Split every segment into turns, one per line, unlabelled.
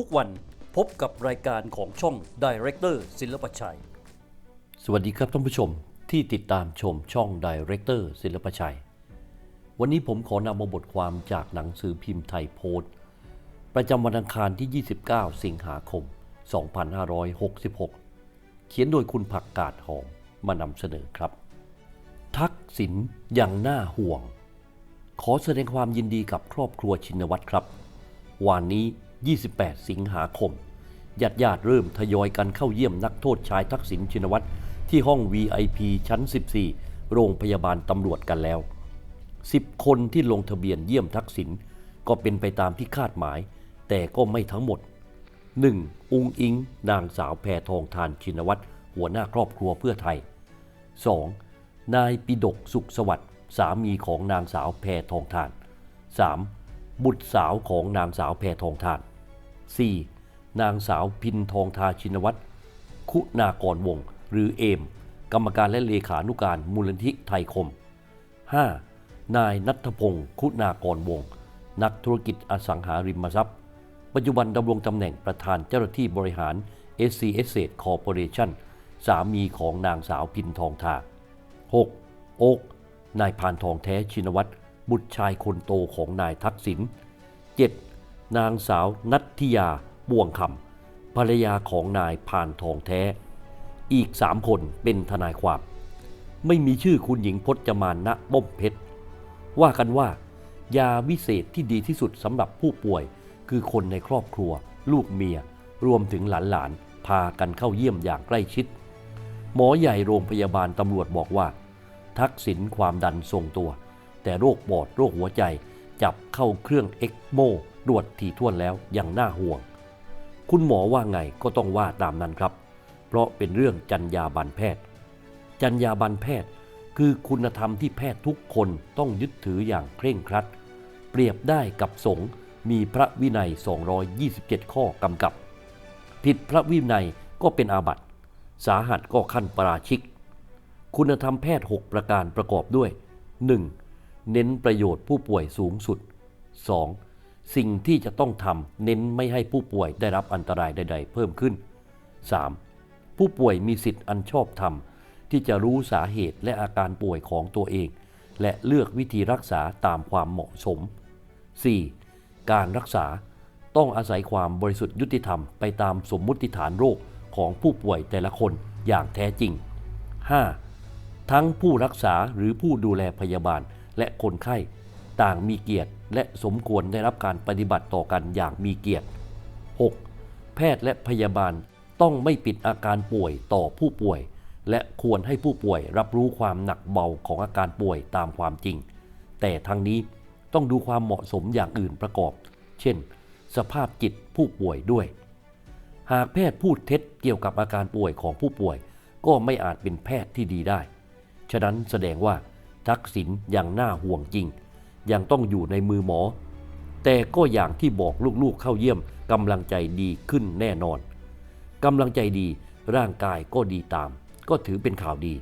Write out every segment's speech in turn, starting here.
ทุกวันพบกับรายการของช่อง Director ศิลปชัย สวัสดีครับท่านผู้ชมที่ติดตามชมช่อง Director ศิลปชัย วันนี้ผมขอนำมาบทความจากหนังสือพิมพ์ไทยโพสต์ ประจำวันอังคารที่ 29 สิงหาคม 2566 เขียนโดยคุณผักกาดหอมมานำเสนอครับ ทักษิณยังน่าห่วง ขอแสดงความยินดีกับครอบครัวชินวัตรครับวันนี้ 28 สิงหาคมญาติญาติๆเริ่มทยอยกันเข้าเยี่ยมนักโทษชายทักษิณชินวัตรที่ห้อง VIP ชั้น 14 โรงพยาบาลตำรวจกันแล้ว 10 คนที่ลงทะเบียนเยี่ยมทักษิณก็เป็นไปตามที่คาดหมาย แต่ก็ไม่ทั้งหมด 1. อุงอิง นางสาวแพทองทานชินวัตรหัวหน้าครอบครัวเพื่อไทย 2. นายปิดกสุขสวัสดิ์สามีของนางสาวแพทองทาน 3. บุตรสาวของนางสาวแพทองทาน 4. นางสาวพินทองทาชินวัตรคุณากรวง หรือเอม กรรมการและเลขานุการมูลนิธิไทยคม 5. นายนัทพงศ์คุณากรวง นักธุรกิจอสังหาริมทรัพย์ ปัจจุบันดำรงตำแหน่งประธานเจ้าหน้าที่บริหาร SC Estate Corporation สามีของนางสาวพินทองทา 6. โอ๊กนายพานทองแท้ชินวัตรบุตรชายคนโตของนายทักษิณ 7. นางสาวนัทธิยาบ่วงคำภรรยาของนายพานทองแท้ อีกสามคนเป็นทนายความ ไม่มีชื่อคุณหญิงพจมานณบ้มเพชร ว่ากันว่า ยาวิเศษที่ดีที่สุดสำหรับผู้ป่วย คือคนในครอบครัว ลูกเมีย รวมถึงหลานๆ พากันเข้าเยี่ยมอย่างใกล้ชิด หมอใหญ่โรงพยาบาลตำรวจบอกว่า ทักษิณความดันทรงตัว แต่โรคปอดโรคหัวใจจับเข้าเครื่องเอ็กโม ตรวจถี่ถ้วนแล้วยังน่าห่วง คุณหมอว่าไงก็ต้องว่าตามนั้นครับ เพราะเป็นเรื่องจรรยาบรรณแพทย์ จรรยาบรรณแพทย์ คือคุณธรรมที่แพทย์ทุกคนต้องยึดถืออย่างเคร่งครัด เปรียบได้กับสงฆ์มีพระวินัย 227 ข้อกำกับ ผิดพระวินัยก็เป็นอาบัติ สาหัสก็ขั้นปราชิก คุณธรรมแพทย์ 6 ประการประกอบด้วย 1. เน้นประโยชน์ผู้ป่วยสูงสุด 2. สิ่งที่จะต้องทำเน้นไม่ให้ผู้ป่วยได้รับอันตรายใด ๆ เพิ่มขึ้น 3. ผู้ป่วยมีสิทธิ์อันชอบธรรม ที่จะรู้สาเหตุและอาการป่วยของตัวเอง และเลือกวิธีรักษาตามความเหมาะสม 4. การรักษาต้องอาศัยความบริสุทธิ์ยุติธรรมไปตามสมมุติฐานโรคของผู้ป่วยแต่ละคนอย่างแท้จริง 5. ทั้งผู้รักษาหรือผู้ดูแลพยาบาลและคนไข้ ต่างมีเกียรติ และสมควรได้รับการปฏิบัติต่อกันอย่างมีเกียรติ 6. แพทย์และพยาบาลต้องไม่ปิดอาการป่วยต่อผู้ป่วย และควรให้ผู้ป่วยรับรู้ความหนักเบาของอาการป่วยตามความจริง แต่ทั้งนี้ต้องดูความเหมาะสมอย่างอื่นประกอบ เช่น สภาพจิตผู้ป่วยด้วย หากแพทย์พูดเท็จเกี่ยวกับอาการป่วยของผู้ป่วย ก็ไม่อาจเป็นแพทย์ที่ดีได้ ฉะนั้นแสดงว่าทักษิณยังน่าห่วงจริง ยังต้องอยู่ในมือหมอ แต่ก็อย่างที่บอกลูกๆเข้าเยี่ยมกำลังใจดีขึ้นแน่นอนกำลังใจดีร่างกายก็ดีตาม ก็ถือเป็นข่าวดี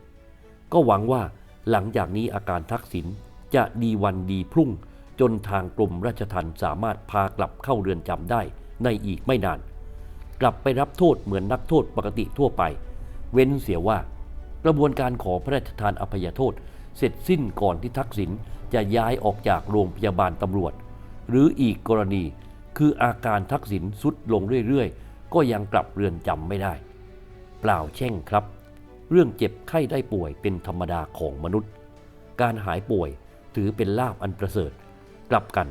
ก็หวังว่าหลังจากนี้อาการทักษิณจะดีวันดีพรุ่ง จนทางกรมราชทัณฑ์สามารถพากลับเข้าเรือนจำได้ในอีกไม่นาน กลับไปรับโทษเหมือนนักโทษปกติทั่วไป เว้นเสียว่า กระบวนการขอพระราชทานอภัยโทษ เสร็จสิ้นก่อนที่ทักษิณ จะย้ายออกจากโรงพยาบาลตำรวจ หรืออีกกรณีคืออาการทักษิณสุดลงเรื่อยๆ ก็ยังกลับเรือนจำไม่ได้ เปล่าแช่งครับ เรื่องเจ็บไข้ได้ป่วยเป็นธรรมดาของมนุษย์ การหายป่วยถือเป็นลาภอันประเสริฐ กลับกัน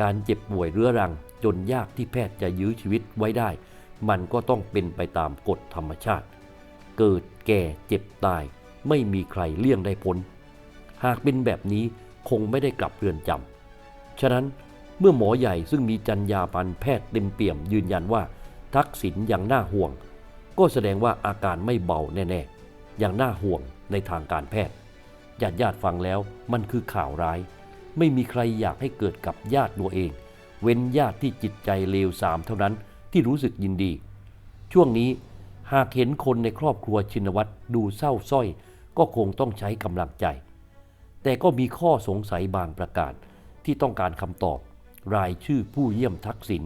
การเจ็บป่วยเรื้อรังจนยากที่แพทย์จะยื้อชีวิตไว้ได้ มันก็ต้องเป็นไปตามกฎธรรมชาติ เกิดแก่เจ็บตายไม่มีใครเลี่ยงได้พ้น หากเป็นแบบนี้ คงไม่ได้กลับเรือนจำ ฉะนั้นเมื่อหมอใหญ่ซึ่งมีจรรยาบรรณแพทย์เต็มเปี่ยมยืนยันว่าทักษิณยังน่าห่วง ก็แสดงว่าอาการไม่เบาแน่ๆอย่างน่าห่วงในทางการแพทย์ ญาติญาติฟังแล้วมันคือข่าวร้าย ไม่มีใครอยากให้เกิดกับญาติตัวเอง เว้นญาติที่จิตใจเลวทรามเท่านั้นที่รู้สึกยินดี ช่วงนี้หากเห็นคนในครอบครัวชินวัตรดูเศร้าส้อย ก็คงต้องใช้กำลังใจ แต่ก็มีข้อสงสัยบางประการ ที่ต้องการคำตอบ รายชื่อผู้เยี่ยมทักษิณ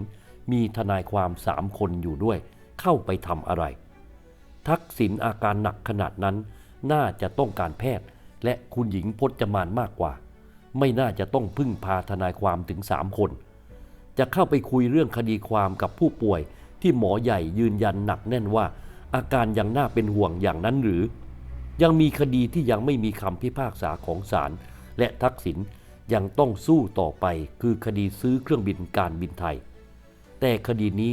มีทนายความสามคนอยู่ด้วย เข้าไปทำอะไร ทักษิณอาการหนักขนาดนั้น น่าจะต้องการแพทย์ และคุณหญิงพจมานมากกว่า ไม่น่าจะต้องพึ่งพาทนายความถึงสามคน จะเข้าไปคุยเรื่องคดีความกับผู้ป่วย ที่หมอใหญ่ยืนยันหนักแน่นว่า อาการยังน่าเป็นห่วงอย่างนั้นหรือ ยังมีคดีที่ยังไม่มีคำพิพากษาของศาลและทักษิณยังต้องสู้ต่อไปคือคดีซื้อเครื่องบินการบินไทย แต่คดีนี้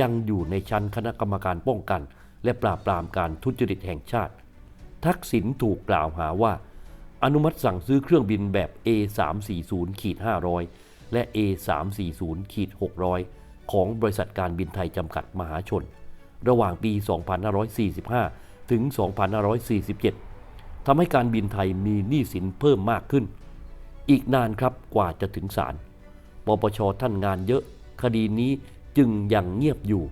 ยังอยู่ในชั้นคณะกรรมการป้องกัน และปราบปรามการทุจริตแห่งชาติ ทักษิณถูกกล่าวหาว่า อนุมัติสั่งซื้อเครื่องบินแบบ A340 ขีด500 และ A340 ขีด600 ของบริษัทการบินไทยจำกัดมหาชน ระหว่างปี 2545 ถึง 2547 ทำให้การบินไทยมีหนี้สินเพิ่มมากขึ้น อีกนานครับกว่าจะถึงศาล ปปชท่านงานเยอะ คดีนี้จึงยังเงียบอยู่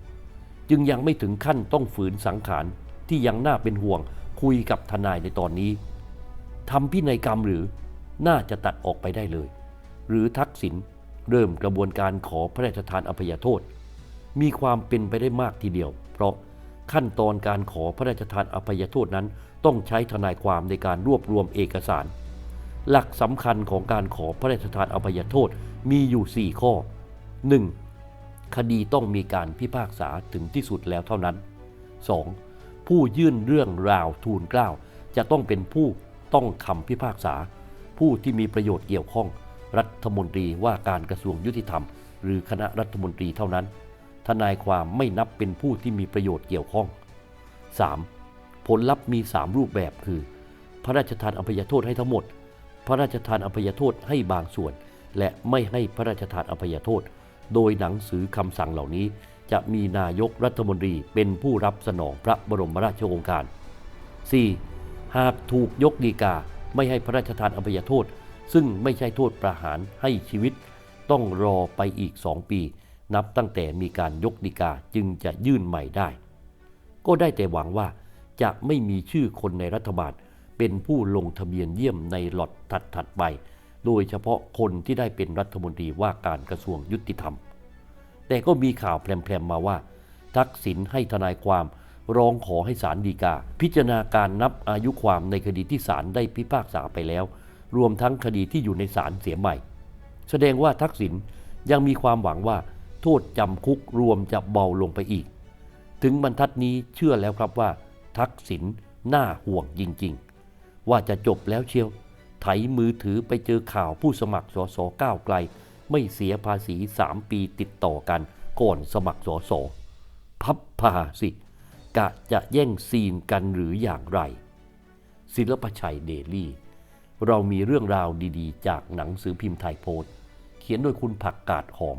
จึงยังไม่ถึงขั้นต้องฝืนสังขารที่ยังน่าเป็นห่วงคุยกับทนายในตอนนี้ทำพินัยกรรมหรือน่าจะตัดออกไปได้เลย หรือทักษิณเริ่มกระบวนการขอพระราชทานอภัยโทษ มีความเป็นไปได้มากทีเดียว เพราะ ขั้นตอนการขอพระราชทานอภัยโทษนั้น ต้องใช้ทนายความในการรวบรวมเอกสาร หลักสำคัญของการขอพระราชทานอภัยโทษมีอยู่ 4 ข้อ 1. คดีต้องมีการพิพากษาถึงที่สุดแล้วเท่านั้น 2. ผู้ยื่นเรื่องราวทูลเกล้าจะต้องเป็นผู้ต้องคำพิพากษา ผู้ที่มีประโยชน์เกี่ยวข้อง รัฐมนตรีว่าการกระทรวงยุติธรรม หรือคณะรัฐมนตรีเท่านั้น ทนายความไม่นับเป็นผู้ที่มีประโยชน์เกี่ยวข้อง 3. ผลลัพธ์มี 3 รูปแบบคือ พระราชทานอภัยโทษให้ทั้งหมด พระราชทานอภัยโทษให้บางส่วน และไม่ให้พระราชทานอภัยโทษ โดยหนังสือคำสั่งเหล่านี้ จะมีนายกรัฐมนตรีเป็นผู้รับสนองพระบรมราชโองการ 4. หากถูกยกฎีกาไม่ให้พระราชทานอภัยโทษ ซึ่งไม่ใช่โทษประหารให้ชีวิต ต้องรอไปอีก2ปี นับตั้งแต่มีการยกฎีกาจึงจะยื่นใหม่ได้ ก็ได้แต่หวังว่าจะไม่มีชื่อคนในรัฐบาล เป็นผู้ลงทะเบียนเยี่ยมในหลอดถัดๆไป โดยเฉพาะคนที่ได้เป็นรัฐมนตรีว่าการกระทรวงยุติธรรม แต่ก็มีข่าวแพร่มๆมาว่า ทักษิณให้ทนายความร้องขอให้ศาลฎีกา พิจารณาการนับอายุความในคดีที่ศาลได้พิพากษาไปแล้ว รวมทั้งคดีที่อยู่ในศาลเสียใหม่ แสดงว่าทักษิณยังมีความหวังว่า โทษจำคุกรวมจะเบาลงไปอีก ถึงบรรทัดนี้เชื่อแล้วครับว่า ทักษิณน่าห่วงจริงๆ ว่าจะจบแล้วเชียว ไถมือถือไปเจอข่าวผู้สมัครสสก้าวไกล ไม่เสียภาษี 3 ปีติดต่อกันก่อนสมัครสสพับพาสิ กะจะแย่งซีนกันหรืออย่างไร ศิลปชัยเดลี่ เรามีเรื่องราวดีๆ จากหนังสือพิมพ์ไทยโพสต์ เขียนโดยคุณผักกาดหอม